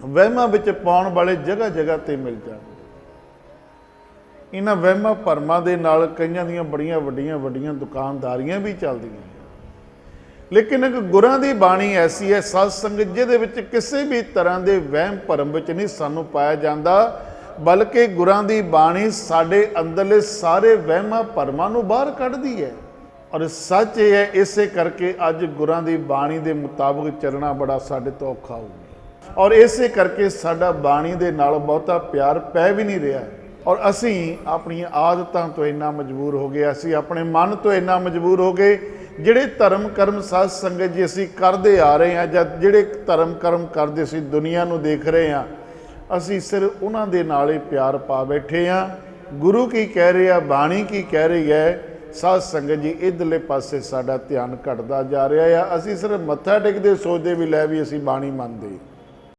ਵਹਿਮਾਂ ਵਿੱਚ ਪਾਉਣ ਵਾਲੇ ਜਗ੍ਹਾ ਜਗ੍ਹਾ ਤੇ ਮਿਲ ਜਾਣ। ਇਹਨਾਂ ਵਹਿਮਾਂ ਭਰਮਾਂ ਦੇ ਨਾਲ ਕਈਆਂ ਦੀਆਂ ਬੜੀਆਂ ਵੱਡੀਆਂ ਵੱਡੀਆਂ ਦੁਕਾਨਦਾਰੀਆਂ ਵੀ ਚੱਲਦੀਆਂ ਲੇਕਿਨ ਇੱਕ ਗੁਰਾਂ ਦੀ ਬਾਣੀ ਐਸੀ ਹੈ ਸਾਧ ਸੰਗਤ ਜਿਹਦੇ ਵਿੱਚ ਕਿਸੇ ਵੀ ਤਰ੍ਹਾਂ ਦੇ ਵਹਿਮ ਭਰਮ ਵਿੱਚ ਨਹੀਂ ਸਾਨੂੰ ਪਾਇਆ ਜਾਂਦਾ, ਬਲਕਿ ਗੁਰਾਂ ਦੀ ਬਾਣੀ ਸਾਡੇ ਅੰਦਰਲੇ ਸਾਰੇ ਵਹਿਮਾਂ ਭਰਮਾਂ ਨੂੰ ਬਾਹਰ ਕੱਢਦੀ ਹੈ। ਔਰ ਸੱਚ ਇਹ ਹੈ, ਇਸੇ ਕਰਕੇ ਅੱਜ ਗੁਰਾਂ ਦੀ ਬਾਣੀ ਦੇ ਮੁਤਾਬਕ ਚੱਲਣਾ ਬੜਾ ਸਾਡੇ ਤੋਂ ਔਖਾ ਹੋ ਔਰ ਇਸੇ ਕਰਕੇ ਸਾਡਾ ਬਾਣੀ ਦੇ ਨਾਲ ਬਹੁਤਾ ਪਿਆਰ ਪੈ ਵੀ ਨਹੀਂ ਰਿਹਾ। ਔਰ ਅਸੀਂ ਆਪਣੀਆਂ ਆਦਤਾਂ ਤੋਂ ਇੰਨਾ ਮਜਬੂਰ ਹੋ ਗਏ, ਅਸੀਂ ਆਪਣੇ ਮਨ ਤੋਂ ਇੰਨਾ ਮਜਬੂਰ ਹੋ ਗਏ, ਜਿਹੜੇ ਧਰਮ ਕਰਮ ਸਾਧ ਸੰਗਤ ਜੀ ਅਸੀਂ ਕਰਦੇ ਆ ਰਹੇ ਹਾਂ ਜਾਂ ਜਿਹੜੇ ਧਰਮ ਕਰਮ ਕਰਦੇ ਸੀ ਦੁਨੀਆ ਨੂੰ ਦੇਖ ਰਹੇ ਹਾਂ, ਅਸੀਂ ਸਿਰਫ ਉਹਨਾਂ ਦੇ ਨਾਲ ਹੀ ਪਿਆਰ ਪਾ ਬੈਠੇ ਹਾਂ। ਗੁਰੂ ਕੀ ਕਹਿ ਰਿਹਾ ਬਾਣੀ ਕੀ ਕਹਿ ਰਹੀ ਹੈ, ਸਾਧ ਸੰਗਤ ਜੀ ਇਧਰਲੇ ਪਾਸੇ ਸਾਡਾ ਧਿਆਨ ਘਟਦਾ ਜਾ ਰਿਹਾ ਆ। ਅਸੀਂ ਸਿਰਫ ਮੱਥਾ ਟੇਕਦੇ, ਸੋਚਦੇ ਵੀ ਲੈ ਵੀ ਅਸੀਂ ਬਾਣੀ ਮੰਨਦੇ